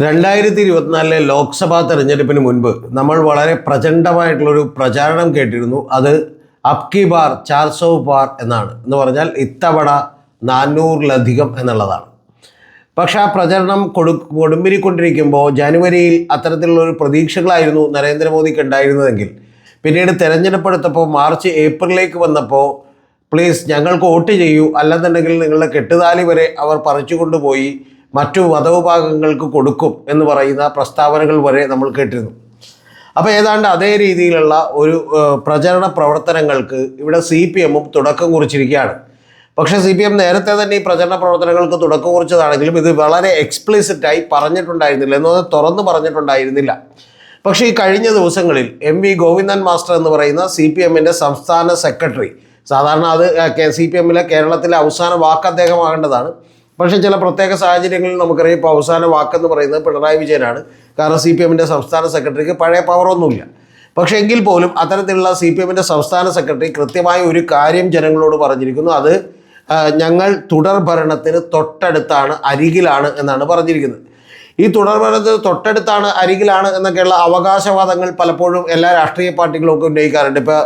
രണ്ടായിരത്തി ഇരുപത്തിനാലിലെ ലോക്സഭാ തെരഞ്ഞെടുപ്പിന് മുൻപ് നമ്മൾ വളരെ പ്രചണ്ഡമായിട്ടുള്ളൊരു പ്രചാരണം കേട്ടിരുന്നു. അത് അബ്കി ബാർ ചാർ സൗ ബാർ എന്നാണ്. എന്ന് പറഞ്ഞാൽ ഇത്തവണ നാനൂറിലധികം എന്നുള്ളതാണ്. പക്ഷെ ആ പ്രചരണം കൊടു കൊടുമ്പിരിക്കൊണ്ടിരിക്കുമ്പോൾ ജനുവരിയിൽ അത്തരത്തിലുള്ള ഒരു പ്രതീക്ഷകളായിരുന്നു നരേന്ദ്രമോദിക്ക് ഉണ്ടായിരുന്നതെങ്കിൽ. പിന്നീട് തെരഞ്ഞെടുപ്പ് എടുത്തപ്പോൾ മാർച്ച് ഏപ്രിലേക്ക് വന്നപ്പോൾ പ്ലീസ് ഞങ്ങൾക്ക് വോട്ട് ചെയ്യൂ. അല്ലെന്നുണ്ടെങ്കിൽ നിങ്ങളുടെ കെട്ടുതാലി വരെ അവർ പറിച്ചു കൊണ്ടുപോയി മറ്റു മതവിഭാഗങ്ങൾക്ക് കൊടുക്കും എന്ന് പറയുന്ന പ്രസ്താവനകൾ വരെ നമ്മൾ കേട്ടിരുന്നു. അപ്പോൾ ഏതാണ്ട് അതേ രീതിയിലുള്ള ഒരു പ്രചരണ പ്രവർത്തനങ്ങൾക്ക് ഇവിടെ സി പി എമ്മും തുടക്കം കുറിച്ചിരിക്കുകയാണ്. പക്ഷേ സി പി എം നേരത്തെ തന്നെ ഈ പ്രചരണ പ്രവർത്തനങ്ങൾക്ക് തുടക്കം കുറിച്ചതാണെങ്കിലും ഇത് വളരെ എക്സ്പ്ലിസിറ്റായി പറഞ്ഞിട്ടുണ്ടായിരുന്നില്ല എന്ന് പറഞ്ഞാൽ തുറന്ന് പറഞ്ഞിട്ടുണ്ടായിരുന്നില്ല. പക്ഷേ ഈ കഴിഞ്ഞ ദിവസങ്ങളിൽ എം വി ഗോവിന്ദൻ മാസ്റ്റർ എന്ന് പറയുന്ന സി പി എമ്മിന്റെ സംസ്ഥാന സെക്രട്ടറി സാധാരണ അത് സി പി എമ്മിലെ കേരളത്തിലെ അവസാന വാക്ക് അദ്ദേഹമാകേണ്ടതാണ്. പക്ഷേ ചില പ്രത്യേക സാഹചര്യങ്ങളിൽ നമുക്കറിയാം ഇപ്പോൾ അവസാന വാക്കെന്ന് പറയുന്നത് പിണറായി വിജയനാണ്. കാരണം സി പി എമ്മിന്റെ സംസ്ഥാന സെക്രട്ടറിക്ക് പഴയ പവറൊന്നുമില്ല പക്ഷേ എങ്കിൽ പോലും അത്തരത്തിലുള്ള സി പി എമ്മിന്റെ സംസ്ഥാന സെക്രട്ടറി കൃത്യമായ ഒരു കാര്യം ജനങ്ങളോട് പറഞ്ഞിരിക്കുന്നു. അത് ഞങ്ങൾ തുടർ ഭരണത്തിന് തൊട്ടടുത്താണ് അരികിലാണ് എന്നാണ് പറഞ്ഞിരിക്കുന്നത്. ഈ തുടർ ഭരണത്തിന് തൊട്ടടുത്താണ് അരികിലാണ് എന്നൊക്കെയുള്ള അവകാശവാദങ്ങൾ പലപ്പോഴും എല്ലാ രാഷ്ട്രീയ പാർട്ടികളും ഒക്കെ ഉന്നയിക്കാറുണ്ട്. ഇപ്പോൾ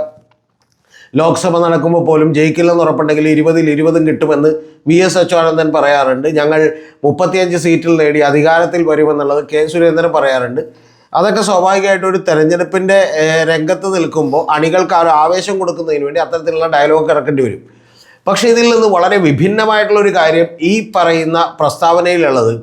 ലോക്സഭ നടക്കുമ്പോൾ പോലും ജയിക്കില്ലെന്ന് ഉറപ്പുണ്ടെങ്കിൽ ഇരുപതിൽ ഇരുപതും കിട്ടുമെന്ന് വി എസ് അച്യുതാനന്ദൻ പറയാറുണ്ട്. ഞങ്ങൾ മുപ്പത്തിയഞ്ച് സീറ്റിൽ നേടി അധികാരത്തിൽ വരുമെന്നുള്ളത് കെ സുരേന്ദ്രൻ പറയാറുണ്ട്. അതൊക്കെ സ്വാഭാവികമായിട്ടും ഒരു തെരഞ്ഞെടുപ്പിന്റെ രംഗത്ത് നിൽക്കുമ്പോൾ അണികൾക്ക് ആ ഒരു ആവേശം കൊടുക്കുന്നതിന് വേണ്ടി അത്തരത്തിലുള്ള ഡയലോഗ് ഇറക്കേണ്ടി വരും. പക്ഷേ ഇതിൽ നിന്ന് വളരെ വിഭിന്നമായിട്ടുള്ള ഒരു കാര്യം ഈ പറയുന്ന പ്രസ്താവനയിലുള്ളത്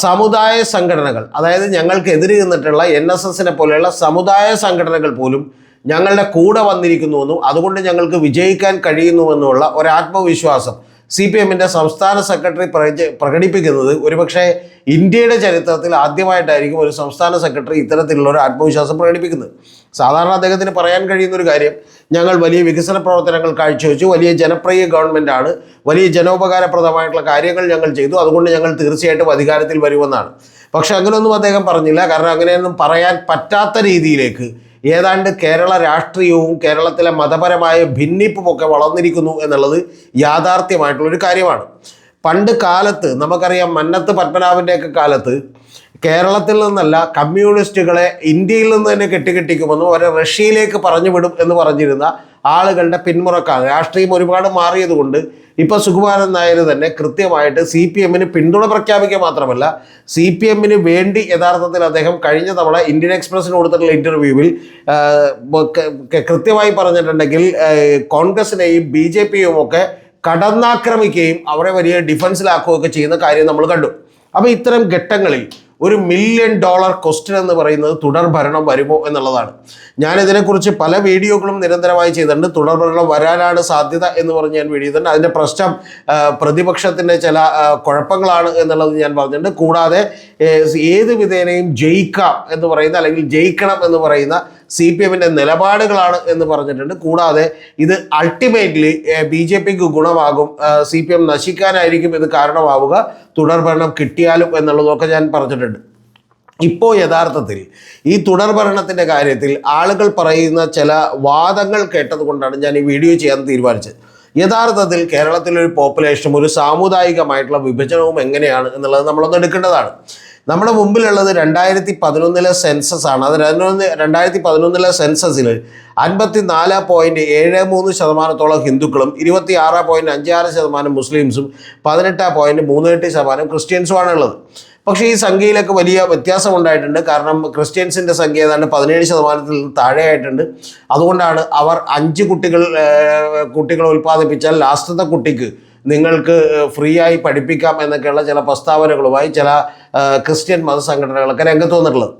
സമുദായ സംഘടനകൾ അതായത് ഞങ്ങൾക്ക് എതിര് നിന്നിട്ടുള്ള എൻ എസ് എസിനെ പോലെയുള്ള സമുദായ സംഘടനകൾ പോലും ഞങ്ങളുടെ കൂടെ വന്നിരിക്കുന്നുവെന്നും അതുകൊണ്ട് ഞങ്ങൾക്ക് വിജയിക്കാൻ കഴിയുന്നുവെന്നുള്ള ഒരു ആത്മവിശ്വാസം സി പി എമ്മിന്റെ സംസ്ഥാന സെക്രട്ടറി പ്രകടിപ്പിക്കുന്നത് ഒരുപക്ഷെ ഇന്ത്യയുടെ ചരിത്രത്തിൽ ആദ്യമായിട്ടായിരിക്കും ഒരു സംസ്ഥാന സെക്രട്ടറി ഇത്തരത്തിലുള്ള ഒരു ആത്മവിശ്വാസം പ്രകടിപ്പിക്കുന്നത്. സാധാരണ അദ്ദേഹത്തിന് പറയാൻ കഴിയുന്ന ഒരു കാര്യം ഞങ്ങൾ വലിയ വികസന പ്രവർത്തനങ്ങൾ കാഴ്ചവെച്ചു വലിയ ജനപ്രിയ ഗവൺമെന്റാണ് വലിയ ജനോപകാരപ്രദമായിട്ടുള്ള കാര്യങ്ങൾ ഞങ്ങൾ ചെയ്തു അതുകൊണ്ട് ഞങ്ങൾ തീർച്ചയായിട്ടും അധികാരത്തിൽ വരുമെന്നാണ്. പക്ഷെ അങ്ങനെയൊന്നും അദ്ദേഹം പറഞ്ഞില്ല. കാരണം അങ്ങനെയൊന്നും പറയാൻ പറ്റാത്ത രീതിയിലേക്ക് ഏതാണ്ട് കേരള രാഷ്ട്രീയവും കേരളത്തിലെ മതപരമായ ഭിന്നിപ്പുമൊക്കെ വളർന്നിരിക്കുന്നു എന്നുള്ളത് യാഥാർത്ഥ്യമായിട്ടുള്ളൊരു കാര്യമാണ്. പണ്ട് കാലത്ത് നമുക്കറിയാം മന്നത്ത് പത്മനാഭന്റെയൊക്കെ കാലത്ത് കേരളത്തിൽ നിന്നല്ല കമ്മ്യൂണിസ്റ്റുകളെ ഇന്ത്യയിൽ നിന്ന് തന്നെ കെട്ടിക്കെട്ടിക്കുമെന്നും അവരെ റഷ്യയിലേക്ക് പറഞ്ഞു വിടും എന്ന് പറഞ്ഞിരുന്ന ആളുകളുടെ പിന്മുറക്കാണ്. രാഷ്ട്രീയം ഒരുപാട് മാറിയതുകൊണ്ട് ഇപ്പോൾ സുകുമാരൻ നായർ തന്നെ കൃത്യമായിട്ട് സി പി എമ്മിന് പിന്തുണ പ്രഖ്യാപിക്കുക മാത്രമല്ല സി പി എമ്മിന് വേണ്ടി യഥാർത്ഥത്തിൽ അദ്ദേഹം കഴിഞ്ഞ തവണ ഇന്ത്യൻ എക്സ്പ്രസിന് കൊടുത്തിട്ടുള്ള ഇന്റർവ്യൂവിൽ കൃത്യമായി പറഞ്ഞിട്ടുണ്ടെങ്കിൽ കോൺഗ്രസിനെയും ബി ജെ പിയും ഒക്കെ കടന്നാക്രമിക്കുകയും അവരെ വലിയ ഡിഫൻസിലാക്കുകയൊക്കെ ചെയ്യുന്ന കാര്യം നമ്മൾ കണ്ടു. അപ്പോൾ ഇത്തരം ഘട്ടങ്ങളിൽ ഒരു മില്യൺ ഡോളർ ക്വസ്റ്റ്യൻ എന്ന് പറയുന്നത് തുടർ ഭരണം വരുമോ എന്നുള്ളതാണ്. ഞാൻ ഇതിനെക്കുറിച്ച് പല വീഡിയോകളും നിരന്തരമായി ചെയ്തിട്ടുണ്ട്. തുടർ ഭരണം വരാനാണ് സാധ്യത എന്ന് പറഞ്ഞ് ഞാൻ വീഡിയോ തന്നെ അതിന്റെ പ്രശ്നം പ്രതിപക്ഷത്തിന്റെ ചില കുഴപ്പങ്ങളാണ് എന്നുള്ളത് ഞാൻ പറഞ്ഞിട്ടുണ്ട്. കൂടാതെ ഏത് വിധേനയും ജയിക്കാം എന്ന് പറയുന്ന അല്ലെങ്കിൽ ജയിക്കണം എന്ന് പറയുന്ന സി പി എമ്മിന്റെ നിലപാടുകളാണ് എന്ന് പറഞ്ഞിട്ടുണ്ട്. കൂടാതെ ഇത് അൾട്ടിമേറ്റ്ലി ബി ജെ പിക്ക് ഗുണമാകും സി പി എം നശിക്കാനായിരിക്കും ഇത് കാരണമാവുക തുടർ ഭരണം കിട്ടിയാലും എന്നുള്ളതൊക്കെ ഞാൻ പറഞ്ഞിട്ടുണ്ട്. ഇപ്പോൾ യഥാർത്ഥത്തിൽ ഈ തുടർ ഭരണത്തിന്റെ കാര്യത്തിൽ ആളുകൾ പറയുന്ന ചില വാദങ്ങൾ കേട്ടതുകൊണ്ടാണ് ഞാൻ ഈ വീഡിയോ ചെയ്യാൻ തീരുമാനിച്ചത്. യഥാർത്ഥത്തിൽ കേരളത്തിലൊരു പോപ്പുലേഷനും ഒരു സാമുദായികമായിട്ടുള്ള വിഭജനവും എങ്ങനെയാണ് എന്നുള്ളത് നമ്മളൊന്ന് എടുക്കേണ്ടതാണ്. നമ്മുടെ മുമ്പിലുള്ളത് രണ്ടായിരത്തി പതിനൊന്നിലെ സെൻസസ് ആണ്. അത് രണ്ടായിരത്തി രണ്ടായിരത്തി പതിനൊന്നിലെ സെൻസസിൽ അൻപത്തി നാല് പോയിന്റ് ഏഴ് മൂന്ന് ശതമാനത്തോളം ഹിന്ദുക്കളും ഇരുപത്തി ആറ് പോയിന്റ് അഞ്ച് ആറ് ശതമാനം മുസ്ലിംസും പതിനെട്ട് പോയിന്റ് മൂന്ന് എട്ട് ശതമാനം ക്രിസ്ത്യൻസുമാണ് ഉള്ളത്. പക്ഷേ ഈ സംഖ്യയിലൊക്കെ വലിയ വ്യത്യാസം ഉണ്ടായിട്ടുണ്ട്. കാരണം ക്രിസ്ത്യൻസിന്റെ സംഖ്യ ഏതാണ്ട് പതിനേഴ് ശതമാനത്തിൽ താഴെയായിട്ടുണ്ട്. അതുകൊണ്ടാണ് അവർ അഞ്ച് കുട്ടികൾ കുട്ടികൾ ഉൽപ്പാദിപ്പിച്ചാൽ ലാസ്റ്റത്തെ കുട്ടിക്ക് നിങ്ങൾക്ക് ഫ്രീ ആയി പഠിപ്പിക്കാം എന്നൊക്കെയുള്ള ചില പ്രസ്താവനകളുമായി ചില ക്രിസ്ത്യൻ മതസംഘടനകളൊക്കെ രംഗത്ത് വന്നിട്ടുള്ളത്.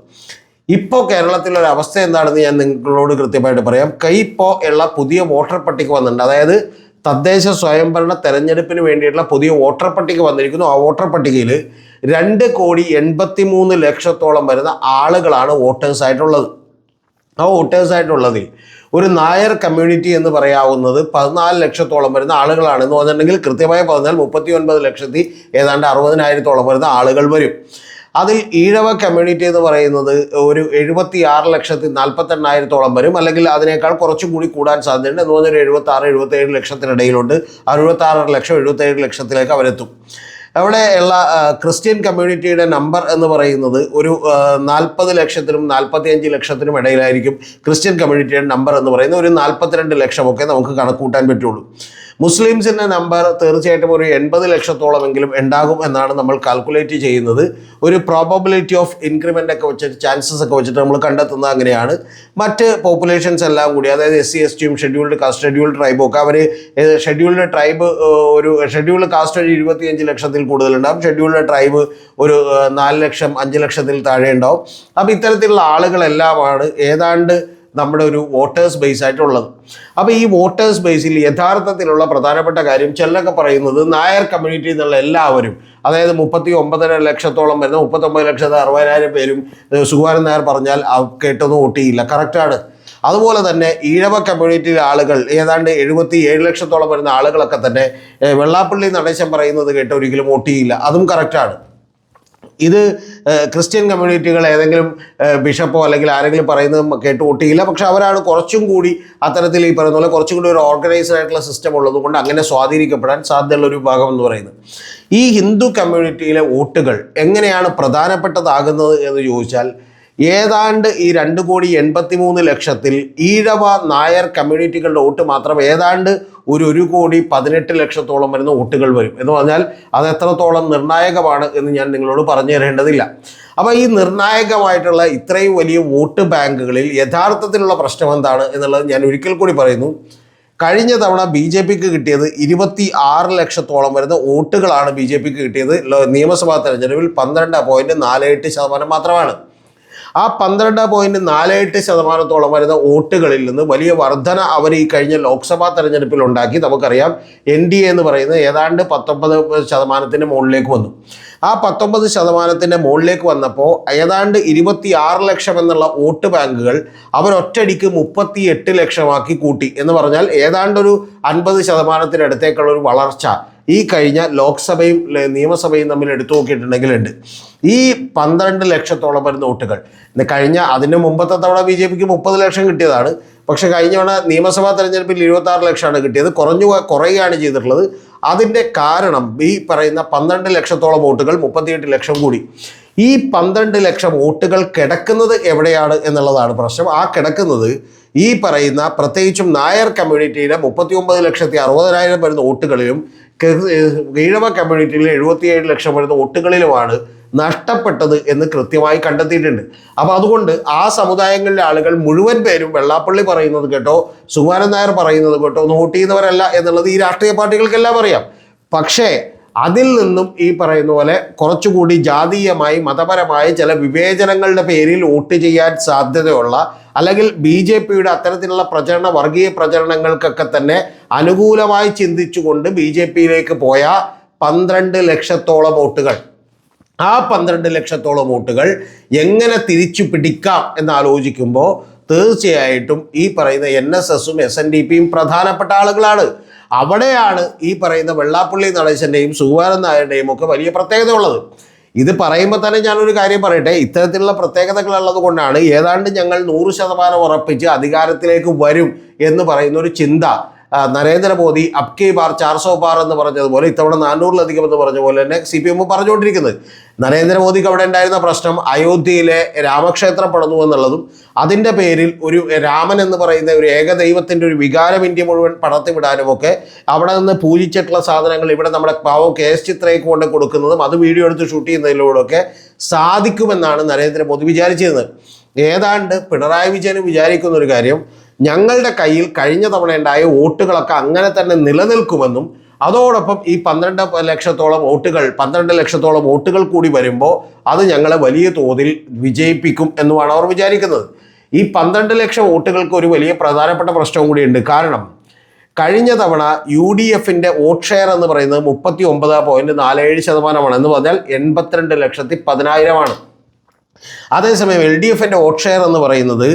ഇപ്പോൾ കേരളത്തിലൊരു അവസ്ഥ എന്താണെന്ന് ഞാൻ നിങ്ങളോട് കൃത്യമായിട്ട് പറയാം. കൈപ്പോ ഉള്ള പുതിയ വോട്ടർ പട്ടിക വന്നിട്ടുണ്ട്. അതായത് തദ്ദേശ സ്വയംഭരണ തെരഞ്ഞെടുപ്പിന് വേണ്ടിയിട്ടുള്ള പുതിയ വോട്ടർ പട്ടിക വന്നിരിക്കുന്നു. ആ വോട്ടർ പട്ടികയിൽ രണ്ട് കോടി എൺപത്തി മൂന്ന് ലക്ഷത്തോളം വരുന്ന ആളുകളാണ് വോട്ടേഴ്സ് ആയിട്ടുള്ളത്. ആ വോട്ടേഴ്സ് ആയിട്ടുള്ളതിൽ ഒരു നായർ കമ്മ്യൂണിറ്റി എന്ന് പറയാവുന്നത് പതിനാല് ലക്ഷത്തോളം വരുന്ന ആളുകളാണ് എന്ന് പറഞ്ഞിട്ടുണ്ടെങ്കിൽ കൃത്യമായി പറഞ്ഞാൽ മുപ്പത്തി ഒൻപത് ലക്ഷത്തി ഏതാണ്ട് അറുപതിനായിരത്തോളം വരുന്ന ആളുകൾ വരും. അതിൽ ഈഴവ കമ്മ്യൂണിറ്റി എന്ന് പറയുന്നത് ഒരു എഴുപത്തി ആറ് ലക്ഷത്തി നാൽപ്പത്തെണ്ണായിരത്തോളം വരും. അല്ലെങ്കിൽ അതിനേക്കാൾ കുറച്ചും കൂടി കൂടാൻ സാധ്യതയുണ്ട് എന്ന് പറഞ്ഞാൽ ഒരു എഴുപത്തി ആറ് എഴുപത്തേഴ് ലക്ഷത്തിനിടയിലുണ്ട്. അറുപത്താറര ലക്ഷം എഴുപത്തേഴ് ലക്ഷത്തിലേക്ക് അവരെത്തും. അവിടെ ഉള്ള ക്രിസ്ത്യൻ കമ്മ്യൂണിറ്റിയുടെ നമ്പർ എന്ന് പറയുന്നത് ഒരു നാൽപ്പത് ലക്ഷത്തിനും നാൽപ്പത്തി അഞ്ച് ലക്ഷത്തിനും ഇടയിലായിരിക്കും ക്രിസ്ത്യൻ കമ്മ്യൂണിറ്റിയുടെ നമ്പർ എന്ന് പറയുന്നത് ഒരു നാൽപ്പത്തിരണ്ട് ലക്ഷമൊക്കെ നമുക്ക് കണക്കൂട്ടാൻ പറ്റുള്ളൂ. മുസ്ലിംസിന്റെ നമ്പർ തീർച്ചയായിട്ടും ഒരു എൺപത് ലക്ഷത്തോളമെങ്കിലും ഉണ്ടാകും എന്നാണ് നമ്മൾ കാൽക്കുലേറ്റ് ചെയ്യുന്നത്. ഒരു പ്രോബബിലിറ്റി ഓഫ് ഇൻക്രിമെന്റ് ഒക്കെ വെച്ചിട്ട് ചാൻസസ് ഒക്കെ വെച്ചിട്ട് നമ്മൾ കണ്ടെത്തുന്നത് അങ്ങനെയാണ്. മറ്റ് പോപ്പുലേഷൻസ് എല്ലാം കൂടി അതായത് എസ് സി എസ് ടിയും ഷെഡ്യൂൾഡ് കാസ്റ്റ് ഷെഡ്യൂൾഡ് ട്രൈബും ഒക്കെ അവർ ഷെഡ്യൂൾഡ് ട്രൈബ് ഒരു ഷെഡ്യൂൾഡ് കാസ്റ്റ് ഒരു ഇരുപത്തിയഞ്ച് ലക്ഷത്തിൽ കൂടുതലുണ്ടാകും ഷെഡ്യൂൾഡ് ട്രൈബ് ഒരു നാല് ലക്ഷം അഞ്ച് ലക്ഷത്തിൽ താഴെ ഉണ്ടാവും അപ്പോൾ ഇത്തരത്തിലുള്ള ആളുകളെല്ലാമാണ് ഏതാണ്ട് നമ്മുടെ ഒരു വോട്ടേഴ്സ് ബേസ് ആയിട്ടുള്ളത്. അപ്പോൾ ഈ വോട്ടേഴ്സ് ബേസിൽ യഥാർത്ഥത്തിലുള്ള പ്രധാനപ്പെട്ട കാര്യം ചിലരൊക്കെ പറയുന്നത് നായർ കമ്മ്യൂണിറ്റി എന്നുള്ള എല്ലാവരും അതായത് മുപ്പത്തി ഒമ്പതര ലക്ഷത്തോളം വരുന്ന മുപ്പത്തൊമ്പത് ലക്ഷത്തി അറുപതിനായിരം പേരും സുഖാനൻ നായർ പറഞ്ഞാൽ കേട്ടൊന്നും വോട്ടിയില്ല കറക്റ്റാണ് അതുപോലെ തന്നെ ഈഴവ കമ്മ്യൂണിറ്റിയിലെ ആളുകൾ ഏതാണ്ട് എഴുപത്തി ഏഴ് ലക്ഷത്തോളം വരുന്ന ആളുകളൊക്കെ തന്നെ വെള്ളാപ്പള്ളി നടേശം പറയുന്നത് കേട്ട് ഒരിക്കലും വോട്ടിയില്ല അതും കറക്റ്റാണ് ഇത് ക്രിസ്ത്യൻ കമ്മ്യൂണിറ്റികൾ ഏതെങ്കിലും ബിഷപ്പോ അല്ലെങ്കിൽ ആരെങ്കിലും പറയുന്നത് കേട്ട് വോട്ടിയില്ല പക്ഷെ അവരാണ് കുറച്ചും കൂടി അത്തരത്തിൽ ഈ പറയുന്ന പോലെ കുറച്ചും കൂടി ഒരു ഓർഗനൈസ്ഡ് ആയിട്ടുള്ള സിസ്റ്റം ഉള്ളത് കൊണ്ട് അങ്ങനെ സ്വാധീനിക്കപ്പെടാൻ സാധ്യതയുള്ള ഒരു ഭാഗം എന്ന് പറയുന്നത്. ഈ ഹിന്ദു കമ്മ്യൂണിറ്റിയിലെ വോട്ടുകൾ എങ്ങനെയാണ് പ്രധാനപ്പെട്ടതാകുന്നത് എന്ന് ചോദിച്ചാൽ ഏതാണ്ട് ഈ രണ്ട് കോടി എൺപത്തി മൂന്ന് ലക്ഷത്തിൽ ഈഴവ നായർ കമ്മ്യൂണിറ്റികളുടെ വോട്ട് മാത്രം ഏതാണ്ട് ഒരു ഒരു കോടി പതിനെട്ട് ലക്ഷത്തോളം വരുന്ന വോട്ടുകൾ വരും എന്ന് പറഞ്ഞാൽ അത് എത്രത്തോളം നിർണായകമാണ് എന്ന് ഞാൻ നിങ്ങളോട് പറഞ്ഞു തരേണ്ടതില്ല. അപ്പോൾ ഈ നിർണായകമായിട്ടുള്ള ഇത്രയും വലിയ വോട്ട് ബാങ്കുകളിൽ യഥാർത്ഥത്തിലുള്ള പ്രശ്നം എന്താണ് എന്നുള്ളത് ഞാൻ ഒരിക്കൽ കൂടി പറയുന്നു. കഴിഞ്ഞ തവണ ബി ജെ പിക്ക് കിട്ടിയത് ഇരുപത്തി ആറ് ലക്ഷത്തോളം വരുന്ന വോട്ടുകളാണ് ബി ജെ പിക്ക് കിട്ടിയത്. നിയമസഭാ തെരഞ്ഞെടുപ്പിൽ പന്ത്രണ്ട് പോയിന്റ് നാല് എട്ട് ശതമാനം മാത്രമാണ്. ആ പന്ത്രണ്ട് പോയിന്റ് നാല് എട്ട് ശതമാനത്തോളം വരുന്ന വോട്ടുകളിൽ നിന്ന് വലിയ വർധന അവർ ഈ കഴിഞ്ഞ ലോക്സഭാ തെരഞ്ഞെടുപ്പിൽ ഉണ്ടാക്കി. നമുക്കറിയാം എൻ ഡി എന്ന് പറയുന്നത് ഏതാണ്ട് പത്തൊമ്പത് ശതമാനത്തിന്റെ മുകളിലേക്ക് വന്നു. ആ പത്തൊമ്പത് ശതമാനത്തിന്റെ മുകളിലേക്ക് വന്നപ്പോൾ ഏതാണ്ട് ഇരുപത്തി ആറ് ലക്ഷം എന്നുള്ള വോട്ട് ബാങ്കുകൾ അവരൊറ്റടിക്ക് മുപ്പത്തി എട്ട് ലക്ഷമാക്കി കൂട്ടി എന്ന് പറഞ്ഞാൽ ഏതാണ്ടൊരു അൻപത് ശതമാനത്തിനടുത്തേക്കുള്ള ഒരു വളർച്ച. ഈ കഴിഞ്ഞ ലോക്സഭയും നിയമസഭയും തമ്മിൽ എടുത്തു നോക്കിയിട്ടുണ്ടെങ്കിൽ ഉണ്ട്. ഈ പന്ത്രണ്ട് ലക്ഷത്തോളം വരുന്ന വോട്ടുകൾ. കഴിഞ്ഞ അതിന് മുമ്പത്തെ തവണ ബി ജെ പിക്ക് മുപ്പത് ലക്ഷം കിട്ടിയതാണ്. പക്ഷേ കഴിഞ്ഞ തവണ നിയമസഭാ തെരഞ്ഞെടുപ്പിൽ ഇരുപത്തി ആറ് ലക്ഷമാണ് കിട്ടിയത്. കുറഞ്ഞു കുറയുകയാണ് ചെയ്തിട്ടുള്ളത്. അതിന്റെ കാരണം ഈ പറയുന്ന പന്ത്രണ്ട് ലക്ഷത്തോളം വോട്ടുകൾ മുപ്പത്തിയെട്ട് ലക്ഷം കൂടി. ഈ പന്ത്രണ്ട് ലക്ഷം വോട്ടുകൾ കിടക്കുന്നത് എവിടെയാണ് എന്നുള്ളതാണ് പ്രശ്നം. ആ കിടക്കുന്നത് ഈ പറയുന്ന പ്രത്യേകിച്ചും നായർ കമ്മ്യൂണിറ്റിയിലെ മുപ്പത്തി ഒമ്പത് ലക്ഷത്തി അറുപതിനായിരം വരുന്ന വോട്ടുകളിലും ഈഴവ കമ്മ്യൂണിറ്റിയിലെ എഴുപത്തിയേഴ് ലക്ഷം വരുന്ന വോട്ടുകളിലുമാണ് നഷ്ടപ്പെട്ടത് എന്ന് കൃത്യമായി കണ്ടെത്തിയിട്ടുണ്ട്. അപ്പോൾ അതുകൊണ്ട് ആ സമുദായങ്ങളിലെ ആളുകൾ മുഴുവൻ പേരും വെള്ളാപ്പള്ളി പറയുന്നത് കേട്ടോ സുകുമാരൻ നായർ പറയുന്നത് കേട്ടോ ഒന്ന് വോട്ട് ചെയ്യുന്നവരല്ല എന്നുള്ളത് ഈ രാഷ്ട്രീയ പാർട്ടികൾക്കെല്ലാം അറിയാം. പക്ഷേ അതിൽ നിന്നും ഈ പറയുന്ന പോലെ കുറച്ചുകൂടി ജാതീയമായി മതപരമായി ചില വിവേചനങ്ങളുടെ പേരിൽ വോട്ട് ചെയ്യാൻ സാധ്യതയുള്ള അല്ലെങ്കിൽ ബി ജെ പിയുടെ അത്തരത്തിലുള്ള പ്രചരണ വർഗീയ പ്രചരണങ്ങൾക്കൊക്കെ തന്നെ അനുകൂലമായി ചിന്തിച്ചുകൊണ്ട് ബി ജെ പിയിലേക്ക് പോയ പന്ത്രണ്ട് ലക്ഷത്തോളം വോട്ടുകൾ. ആ പന്ത്രണ്ട് ലക്ഷത്തോളം വോട്ടുകൾ എങ്ങനെ തിരിച്ചു പിടിക്കാം എന്ന് ആലോചിക്കുമ്പോൾ തീർച്ചയായിട്ടും ഈ പറയുന്ന എൻ എസ് എസും എസ് എൻ ഡി പിയും പ്രധാനപ്പെട്ട ആളുകളാണ്. അവിടെയാണ് ഈ പറയുന്ന വെള്ളാപ്പള്ളി നടേശന്റെയും സുകുമാരൻ നായരുടെയും ഒക്കെ വലിയ പ്രത്യേകത ഉള്ളത്. ഇത് പറയുമ്പോൾ തന്നെ ഞാനൊരു കാര്യം പറയട്ടെ ഇത്തരത്തിലുള്ള പ്രത്യേകതകൾ ഉള്ളത് കൊണ്ടാണ് ഏതാണ്ട് ഞങ്ങൾ നൂറ് ശതമാനം ഉറപ്പിച്ച് അധികാരത്തിലേക്ക് വരും എന്ന് പറയുന്ന ഒരു ചിന്ത നരേന്ദ്രമോദി അബ്കി ബാർ ചാർസോ ബാർ എന്ന് പറഞ്ഞതുപോലെ ഇത്തവണ നാനൂറിലധികം എന്ന് പറഞ്ഞ പോലെ തന്നെ സി പി എം പറഞ്ഞുകൊണ്ടിരിക്കുന്നത് നരേന്ദ്രമോദിക്ക് അവിടെ ഉണ്ടായിരുന്ന പ്രശ്നം അയോധ്യയിലെ രാമക്ഷേത്രം പടന്നു എന്നുള്ളതും അതിന്റെ പേരിൽ ഒരു രാമൻ എന്ന് പറയുന്ന ഒരു ഏകദൈവത്തിന്റെ ഒരു വികാരം ഇന്ത്യ മുഴുവൻ പടർത്തിവിടാനും ഒക്കെ അവിടെ നിന്ന് പൂജിച്ചിട്ടുള്ള സാധനങ്ങൾ ഇവിടെ നമ്മുടെ പാവം കെ എസ് ചിത്രയ്ക്ക് കൊണ്ട് കൊടുക്കുന്നതും അത് വീഡിയോ എടുത്ത് ഷൂട്ട് ചെയ്യുന്നതിലൂടെയൊക്കെ സാധിക്കുമെന്നാണ് നരേന്ദ്രമോദി വിചാരിച്ചിരുന്നത്. ഏതാണ്ട് പിണറായി വിജയൻ വിചാരിക്കുന്ന ഒരു കാര്യം ഞങ്ങളുടെ കയ്യിൽ കഴിഞ്ഞ തവണ ഉണ്ടായ വോട്ടുകളൊക്കെ അങ്ങനെ തന്നെ നിലനിൽക്കുമെന്നും അതോടൊപ്പം ഈ പന്ത്രണ്ട് ലക്ഷത്തോളം വോട്ടുകൾ പന്ത്രണ്ട് ലക്ഷത്തോളം വോട്ടുകൾ കൂടി വരുമ്പോൾ അത് ഞങ്ങളെ വലിയ തോതിൽ വിജയിപ്പിക്കും എന്നുമാണ് അവർ വിചാരിക്കുന്നത്. ഈ പന്ത്രണ്ട് ലക്ഷം വോട്ടുകൾക്ക് ഒരു വലിയ പ്രധാനപ്പെട്ട പ്രശ്നവും കൂടിയുണ്ട് കാരണം കഴിഞ്ഞ തവണ യു ഡി എഫിന്റെ വോട്ട് ഷെയർ എന്ന് പറയുന്നത് മുപ്പത്തി ഒമ്പത് പോയിന്റ് നാലേഴ് ശതമാനമാണ്. എന്ന് പറഞ്ഞാൽ എൺപത്തിരണ്ട് ലക്ഷത്തി പതിനായിരമാണ്. അതേസമയം എൽ ഡി എഫിന്റെ വോട്ട് ഷെയർ എന്ന് പറയുന്നത്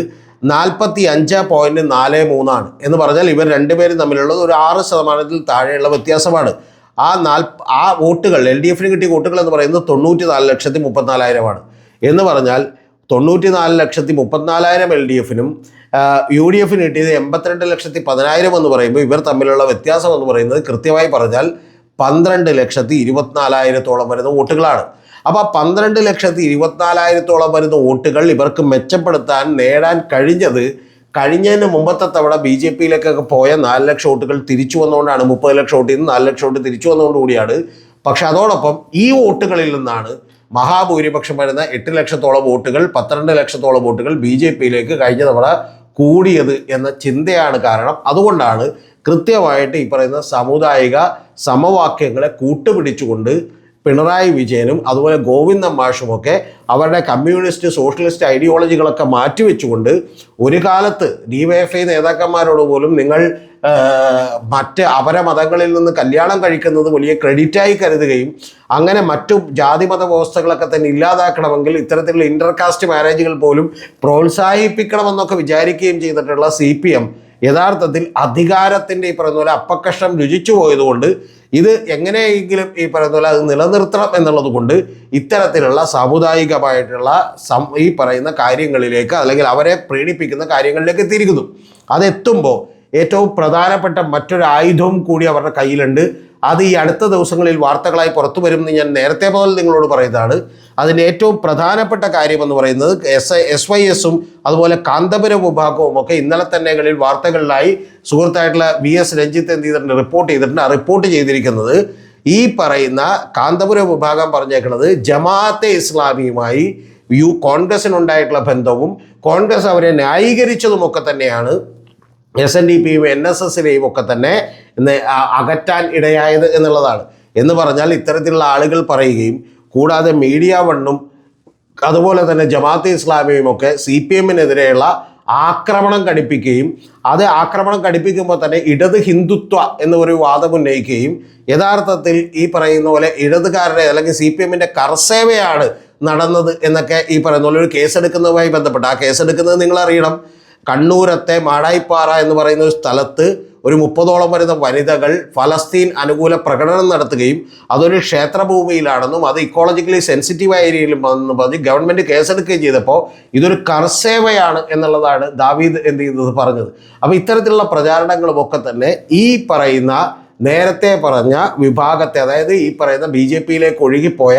നാൽപ്പത്തി അഞ്ച് പോയിന്റ് നാല് മൂന്നാണ്. എന്ന് പറഞ്ഞാൽ ഇവർ രണ്ടുപേരും തമ്മിലുള്ളത് ഒരു ആറ് ശതമാനത്തിൽ താഴെയുള്ള വ്യത്യാസമാണ്. ആ നാൽ ആ വോട്ടുകൾ എൽ ഡി എഫിന് കിട്ടിയ വോട്ടുകൾ എന്ന് പറയുന്നത് തൊണ്ണൂറ്റി നാല് ലക്ഷത്തി മുപ്പത്തിനാലായിരമാണ്. എന്ന് പറഞ്ഞാൽ തൊണ്ണൂറ്റി നാല് ലക്ഷത്തി മുപ്പത്തിനാലായിരം എൽ ഡി എഫിനും യു ഡി എഫിന് കിട്ടിയത് എൺപത്തിരണ്ട് ലക്ഷത്തി പതിനായിരം എന്ന് പറയുമ്പോൾ ഇവർ തമ്മിലുള്ള വ്യത്യാസം എന്ന് പറയുന്നത് കൃത്യമായി പറഞ്ഞാൽ പന്ത്രണ്ട് ലക്ഷത്തി ഇരുപത്തിനാലായിരത്തോളം വരുന്ന വോട്ടുകളാണ്. അപ്പോൾ പന്ത്രണ്ട് ലക്ഷത്തി ഇരുപത്തിനാലായിരത്തോളം വരുന്ന വോട്ടുകൾ ഇവർക്ക് മെച്ചപ്പെടുത്താൻ നേടാൻ കഴിഞ്ഞത് കഴിഞ്ഞതിന് മുമ്പത്തെ തവണ ബി ജെ പിയിലേക്കൊക്കെ പോയ നാല് ലക്ഷം വോട്ടുകൾ തിരിച്ചു വന്നുകൊണ്ടാണ് മുപ്പത് ലക്ഷം വോട്ടിൽ നിന്ന് നാല് ലക്ഷം വോട്ട് തിരിച്ചു വന്നുകൊണ്ടുകൂടിയാണ് പക്ഷെ അതോടൊപ്പം ഈ വോട്ടുകളിൽ നിന്നാണ് മഹാഭൂരിപക്ഷം വരുന്ന എട്ട് ലക്ഷത്തോളം വോട്ടുകൾ പന്ത്രണ്ട് ലക്ഷത്തോളം വോട്ടുകൾ ബി ജെ പിയിലേക്ക് കഴിഞ്ഞ തവണ കൂടിയത് എന്ന ചിന്തയാണ് കാരണം. അതുകൊണ്ടാണ് കൃത്യമായിട്ട് ഈ പറയുന്ന സാമുദായിക സമവാക്യങ്ങളെ കൂട്ടുപിടിച്ചുകൊണ്ട് പിണറായി വിജയനും അതുപോലെ ഗോവിന്ദ മാഷുമൊക്കെ അവരുടെ കമ്മ്യൂണിസ്റ്റ് സോഷ്യലിസ്റ്റ് ഐഡിയോളജികളൊക്കെ മാറ്റിവെച്ചുകൊണ്ട് ഒരു കാലത്ത് ഡിവൈഎഫ്ഐ നേതാക്കന്മാരോട് പോലും നിങ്ങൾ മറ്റ് അപര മതങ്ങളിൽ നിന്ന് കല്യാണം കഴിക്കുന്നത് വലിയ ക്രെഡിറ്റായി കരുതുകയും അങ്ങനെ മറ്റു ജാതിമത വ്യവസ്ഥകളൊക്കെ തന്നെ ഇല്ലാതാക്കണമെങ്കിൽ ഇത്തരത്തിലുള്ള ഇന്റർകാസ്റ്റ് മാരേജുകൾ പോലും പ്രോത്സാഹിപ്പിക്കണമെന്നൊക്കെ വിചാരിക്കുകയും ചെയ്തിട്ടുള്ള സി യഥാർത്ഥത്തിൽ അധികാരത്തിന്റെ ഈ പറയുന്ന പോലെ അപ്പക്കഷ്ണം രുചിച്ചു പോയതുകൊണ്ട് ഇത് എങ്ങനെയെങ്കിലും ഈ പറയുന്ന പോലെ അത് നിലനിർത്തണം എന്നുള്ളത് കൊണ്ട് ഇത്തരത്തിലുള്ള സാമുദായികമായിട്ടുള്ള സം ഈ പറയുന്ന കാര്യങ്ങളിലേക്ക് അല്ലെങ്കിൽ അവരെ പ്രീണിപ്പിക്കുന്ന കാര്യങ്ങളിലേക്ക് എത്തിയിരിക്കുന്നു. അതെത്തുമ്പോൾ ഏറ്റവും പ്രധാനപ്പെട്ട മറ്റൊരു ആയുധവും കൂടി അവരുടെ കയ്യിലുണ്ട്. അത് ഈ അടുത്ത ദിവസങ്ങളിൽ വാർത്തകളായി പുറത്തു വരുമെന്ന് ഞാൻ നേരത്തെ മുതൽ നിങ്ങളോട് പറയുന്നതാണ്. അതിന്റെ ഏറ്റവും പ്രധാനപ്പെട്ട കാര്യമെന്ന് പറയുന്നത് എസ് എസ് വൈ എസും അതുപോലെ കാന്തപുരം വിഭാഗവും ഒക്കെ ഇന്നലെ തന്നെകളിൽ വാർത്തകളിലായി സുഹൃത്തായിട്ടുള്ള വി എസ് രഞ്ജിത്ത് എന്ത് ചെയ്തിട്ടുണ്ട് റിപ്പോർട്ട് ചെയ്തിട്ടുണ്ട്. ആ റിപ്പോർട്ട് ചെയ്തിരിക്കുന്നത് ഈ പറയുന്ന കാന്തപുരം വിഭാഗം പറഞ്ഞേക്കുന്നത് ജമാഅത്തെ ഇസ്ലാമിയുമായി യു കോൺഗ്രസിനുണ്ടായിട്ടുള്ള ബന്ധവും കോൺഗ്രസ് അവരെ ന്യായീകരിച്ചതുമൊക്കെ തന്നെയാണ്. എസ് എൻ ഡി പിയും എൻ എസ് എസിനെയും ഒക്കെ തന്നെ അകറ്റാൻ ഇടയായത് എന്നുള്ളതാണ്. എന്ന് പറഞ്ഞാൽ ഇത്തരത്തിലുള്ള ആളുകൾ പറയുകയും കൂടാതെ മീഡിയ വണ്ണും അതുപോലെ തന്നെ ജമാഅത്തെ ഇസ്ലാമിയും ഒക്കെ സി പി എമ്മിനെതിരെയുള്ള ആക്രമണം കടിപ്പിക്കുകയും അത് ആക്രമണം കടിപ്പിക്കുമ്പോൾ തന്നെ ഇടത് ഹിന്ദുത്വ എന്നൊരു വാദം ഉന്നയിക്കുകയും യഥാർത്ഥത്തിൽ ഈ പറയുന്ന പോലെ ഇടതുകാരുടെ അല്ലെങ്കിൽ സി പി എമ്മിന്റെ കർസേവയാണ് നടന്നത് എന്നൊക്കെ ഈ പറയുന്ന പോലെ ഒരു കേസെടുക്കുന്നതുമായി ബന്ധപ്പെട്ട് ആ കേസെടുക്കുന്നത് നിങ്ങൾ അറിയണം. കണ്ണൂരത്തെ മാടായിപ്പാറ എന്ന് പറയുന്ന ഒരു സ്ഥലത്ത് ഒരു മുപ്പതോളം വരുന്ന വനിതകൾ ഫലസ്തീൻ അനുകൂല പ്രകടനം നടത്തുകയും അതൊരു ക്ഷേത്രഭൂമിയിലാണെന്നും അത് ഇക്കോളജിക്കലി സെൻസിറ്റീവ് ഏരിയയിലും വന്നെന്നും പറഞ്ഞ് ഗവൺമെന്റ് കേസെടുക്കുകയും ചെയ്തപ്പോൾ ഇതൊരു കർസേവയാണ് എന്നുള്ളതാണ് ദാവീദ് എന്ത് ചെയ്തത് പറഞ്ഞത്. അപ്പോൾ ഇത്തരത്തിലുള്ള പ്രചാരണങ്ങളും ഒക്കെ തന്നെ ഈ പറയുന്ന നേരത്തെ പറഞ്ഞ വിഭാഗത്തെ അതായത് ഈ പറയുന്ന ബി ജെ പിയിലേക്ക് ഒഴുകിപ്പോയ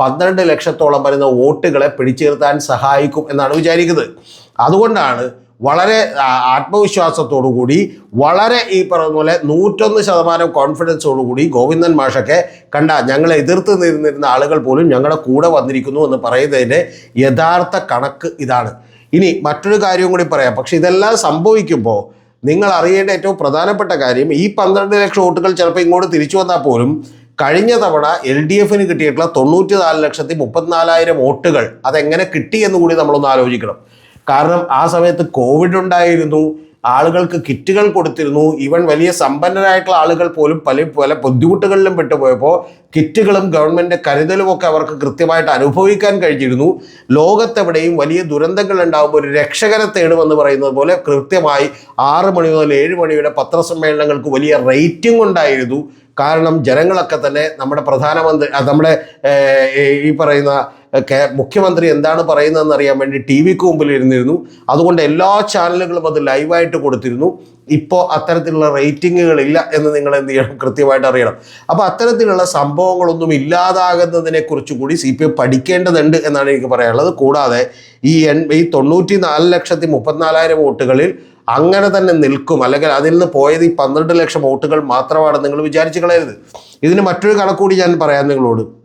പന്ത്രണ്ട് ലക്ഷത്തോളം വരുന്ന വോട്ടുകളെ പിടിച്ചിരുത്താൻ സഹായിക്കും എന്നാണ് വിചാരിക്കുന്നത്. അതുകൊണ്ടാണ് വളരെ ആത്മവിശ്വാസത്തോടുകൂടി കൂടി വളരെ ഈ പറഞ്ഞ പോലെ നൂറ്റൊന്ന് ശതമാനം കോൺഫിഡൻസോടുകൂടി ഗോവിന്ദൻ മാഷൊക്കെ കണ്ട ഞങ്ങളെ എതിർത്ത് നിന്നിരുന്ന ആളുകൾ പോലും ഞങ്ങളുടെ കൂടെ വന്നിരിക്കുന്നു എന്ന് പറയുന്നതിന്റെ യഥാർത്ഥ കണക്ക് ഇതാണ്. ഇനി മറ്റൊരു കാര്യവും കൂടി പറയാം. പക്ഷെ ഇതെല്ലാം സംഭവിക്കുമ്പോൾ നിങ്ങൾ അറിയേണ്ട ഏറ്റവും പ്രധാനപ്പെട്ട കാര്യം ഈ പന്ത്രണ്ട് ലക്ഷം വോട്ടുകൾ ചിലപ്പോൾ ഇങ്ങോട്ട് തിരിച്ചു വന്നാൽ പോലും കഴിഞ്ഞ തവണ എൽ ഡി എഫിന് കിട്ടിയിട്ടുള്ള തൊണ്ണൂറ്റി നാല് ലക്ഷത്തി മുപ്പത്തിനാലായിരം വോട്ടുകൾ അതെങ്ങനെ കിട്ടി എന്ന് കൂടി നമ്മളൊന്ന് ആലോചിക്കണം. കാരണം ആ സമയത്ത് കോവിഡ് ഉണ്ടായിരുന്നു ആളുകൾക്ക് കിറ്റുകൾ കൊടുത്തിരുന്നു ഈവൻ വലിയ സമ്പന്നരായിട്ടുള്ള ആളുകൾ പോലും പല പല ബുദ്ധിമുട്ടുകളിലും പെട്ടുപോയപ്പോൾ കിറ്റുകളും ഗവൺമെന്റ് കരുതലും ഒക്കെ അവർക്ക് കൃത്യമായിട്ട് അനുഭവിക്കാൻ കഴിഞ്ഞിരുന്നു. ലോകത്തെവിടെയും വലിയ ദുരന്തങ്ങൾ ഉണ്ടാകുമ്പോൾ ഒരു രക്ഷകരെ തേടുമെന്ന് പറയുന്നത് പോലെ കൃത്യമായി ആറ് മണി മുതൽ ഏഴ് മണിയുടെ പത്രസമ്മേളനങ്ങൾക്ക് വലിയ റേറ്റിംഗ് ഉണ്ടായിരുന്നു. കാരണം ജനങ്ങളൊക്കെ തന്നെ നമ്മുടെ പ്രധാനമന്ത്രി നമ്മുടെ ഈ പറയുന്ന മുഖ്യമന്ത്രി എന്താണ് പറയുന്നതെന്ന് അറിയാൻ വേണ്ടി ടി വിക്ക് മുമ്പിൽ ഇരുന്നിരുന്നു. അതുകൊണ്ട് എല്ലാ ചാനലുകളും അത് ലൈവായിട്ട് കൊടുത്തിരുന്നു. ഇപ്പോൾ അത്തരത്തിലുള്ള റേറ്റിങ്ങുകൾ ഇല്ല എന്ന് നിങ്ങൾ എന്ത് ചെയ്യണം? കൃത്യമായിട്ട് അറിയണം. അപ്പോൾ അത്തരത്തിലുള്ള സംഭവങ്ങളൊന്നും ഇല്ലാതാകുന്നതിനെ കുറിച്ച് കൂടി സി പി എം പഠിക്കേണ്ടതുണ്ട് എന്നാണ് എനിക്ക് പറയാനുള്ളത്. കൂടാതെ ഈ എൺ ഈ തൊണ്ണൂറ്റി നാല് ലക്ഷത്തി മുപ്പത്തിനാലായിരം വോട്ടുകളിൽ അങ്ങനെ തന്നെ നിൽക്കും. അല്ലെങ്കിൽ അതിൽ നിന്ന് പോയത് ഈ പന്ത്രണ്ട് ലക്ഷം വോട്ടുകൾ മാത്രമാണ് നിങ്ങൾ വിചാരിച്ചു കളയരുത്. ഇതിന് മറ്റൊരു കണക്കൂടി ഞാൻ പറയാം നിങ്ങളോട്.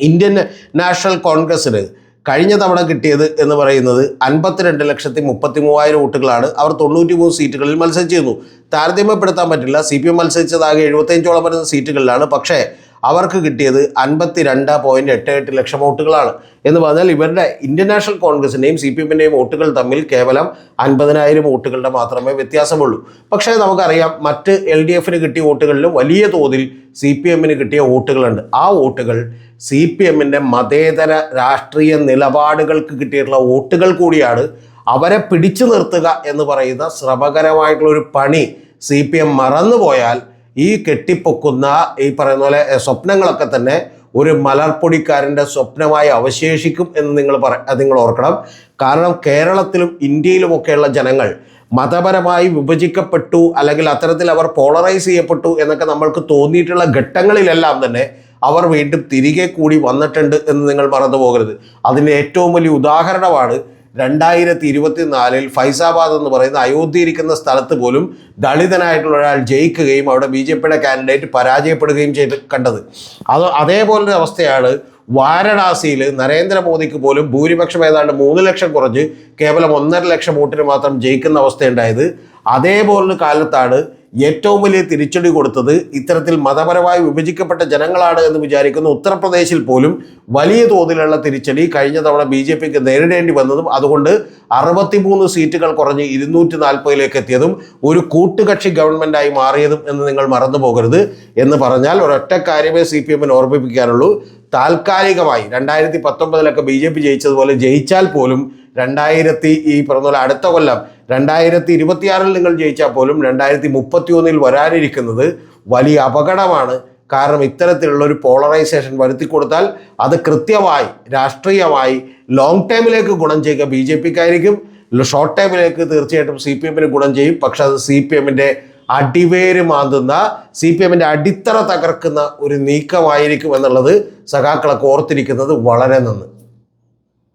ഇന്ത്യൻ നാഷണൽ കോൺഗ്രസ്സിന് കഴിഞ്ഞ തവണ കിട്ടിയത് എന്ന് പറയുന്നത് അൻപത്തിരണ്ട് ലക്ഷത്തി മുപ്പത്തി മൂവായിരം വോട്ടുകളാണ്. അവർ തൊണ്ണൂറ്റി മൂന്ന് സീറ്റുകളിൽ മത്സരിച്ചിരുന്നു. താരതമ്യപ്പെടുത്താൻ പറ്റില്ല. സി പി എം മത്സരിച്ചതാകെ എഴുപത്തഞ്ചോളം വരുന്ന സീറ്റുകളിലാണ്. പക്ഷേ അവർക്ക് കിട്ടിയത് അൻപത്തി രണ്ട് പോയിന്റ് എട്ട് എട്ട് ലക്ഷം വോട്ടുകളാണ്. എന്ന് പറഞ്ഞാൽ ഇവരുടെ ഇന്ത്യൻ നാഷണൽ കോൺഗ്രസിന്റെയും സി പി എമ്മിന്റെയും വോട്ടുകൾ തമ്മിൽ കേവലം അൻപതിനായിരം വോട്ടുകളുടെ മാത്രമേ വ്യത്യാസമുള്ളൂ. പക്ഷേ നമുക്കറിയാം മറ്റ് എൽ ഡി എഫിന് കിട്ടിയ വോട്ടുകളിലും വലിയ തോതിൽ സി പി എമ്മിന് കിട്ടിയ വോട്ടുകളുണ്ട്. ആ വോട്ടുകൾ സി പി എമ്മിന്റെ മതേതര രാഷ്ട്രീയ നിലപാടുകൾക്ക് കിട്ടിയിട്ടുള്ള വോട്ടുകൾ കൂടിയാണ് അവരെ പിടിച്ചു നിർത്തുക എന്ന് പറയുന്ന ശ്രമകരമായിട്ടുള്ള ഒരു പണി സി പി എം മറന്നുപോയാൽ ഈ കെട്ടിപ്പൊക്കുന്ന ഈ പറയുന്ന പോലെ സ്വപ്നങ്ങളൊക്കെ തന്നെ ഒരു മലർപ്പൊടിക്കാരന്റെ സ്വപ്നമായി അവശേഷിക്കും എന്ന് നിങ്ങൾ പറ നിങ്ങൾ ഓർക്കണം. കാരണം കേരളത്തിലും ഇന്ത്യയിലുമൊക്കെയുള്ള ജനങ്ങൾ മതപരമായി വിഭജിക്കപ്പെട്ടു അല്ലെങ്കിൽ അത്തരത്തിൽ അവർ പോളറൈസ് ചെയ്യപ്പെട്ടു എന്നൊക്കെ നമ്മൾക്ക് തോന്നിയിട്ടുള്ള ഘട്ടങ്ങളിലെല്ലാം തന്നെ അവർ വീണ്ടും തിരികെ കൂടി വന്നിട്ടുണ്ട് എന്ന് നിങ്ങൾ മറന്നു പോകരുത് അതിന് ഏറ്റവും വലിയ ഉദാഹരണമാണ് രണ്ടായിരത്തി ഇരുപത്തിനാലിൽ ഫൈസാബാദ് എന്ന് പറയുന്ന അയോധ്യയിരിക്കുന്ന സ്ഥലത്ത് പോലും ദളിതനായിട്ടുള്ള ഒരാൾ ജയിക്കുകയും അവിടെ ബി ജെ പിയുടെ കാൻഡിഡേറ്റ് പരാജയപ്പെടുകയും ചെയ്ത് കണ്ടത്. അത് അതേപോലൊരു അവസ്ഥയാണ് വാരണാസിയിൽ നരേന്ദ്രമോദിക്ക് പോലും ഭൂരിപക്ഷം ഏതാണ്ട് മൂന്ന് ലക്ഷം കുറഞ്ഞ് കേവലം ഒന്നര ലക്ഷം വോട്ടിന് മാത്രം ജയിക്കുന്ന അവസ്ഥയുണ്ടായത്. അതേപോലൊരു കാലത്താണ് ഏറ്റവും വലിയ തിരിച്ചടി കൊടുത്തത് ഇത്തരത്തിൽ മതപരമായി വിഭജിക്കപ്പെട്ട ജനങ്ങളാണ് എന്ന് വിചാരിക്കുന്ന ഉത്തർപ്രദേശിൽ പോലും വലിയ തോതിലുള്ള തിരിച്ചടി കഴിഞ്ഞ തവണ ബി ജെ പിക്ക് നേരിടേണ്ടി വന്നതും അതുകൊണ്ട് അറുപത്തിമൂന്ന് സീറ്റുകൾ കുറഞ്ഞ് ഇരുന്നൂറ്റി നാൽപ്പതിലേക്ക് എത്തിയതും ഒരു കൂട്ടുകക്ഷി ഗവൺമെന്റായി മാറിയതും എന്ന് നിങ്ങൾ മറന്നു പോകരുത് എന്ന് പറഞ്ഞാൽ ഒരൊറ്റ കാര്യമേ സി പി എമ്മിന് ഓർമ്മിപ്പിക്കാനുള്ളൂ. താൽക്കാലികമായി രണ്ടായിരത്തി പത്തൊമ്പതിലൊക്കെ ബി ജെ പി ജയിച്ചതുപോലെ ജയിച്ചാൽ പോലും രണ്ടായിരത്തി ഈ പറഞ്ഞ അടുത്ത കൊല്ലം രണ്ടായിരത്തി ഇരുപത്തിയാറിൽ നിങ്ങൾ ജയിച്ചാൽ പോലും രണ്ടായിരത്തി മുപ്പത്തി ഒന്നിൽ വരാനിരിക്കുന്നത് വലിയ അപകടമാണ്. കാരണം ഇത്തരത്തിലുള്ള ഒരു പോളറൈസേഷൻ വരുത്തി കൊടുത്താൽ അത് കൃത്യമായി രാഷ്ട്രീയമായി ലോങ് ടൈമിലേക്ക് ഗുണം ചെയ്യുക ബി ജെ പിക്കായിരിക്കും. ഷോർട്ട് ടൈമിലേക്ക് തീർച്ചയായിട്ടും സി പി എമ്മിന് ഗുണം ചെയ്യും. പക്ഷെ അത് സി പി എമ്മിന്റെ അടിവേര് മാന്തുന്ന സി പി എമ്മിന്റെ അടിത്തറ തകർക്കുന്ന ഒരു നീക്കമായിരിക്കും എന്നുള്ളത് സഖാക്കളൊക്കെ ഓർത്തിരിക്കുന്നത് വളരെ നന്ന്.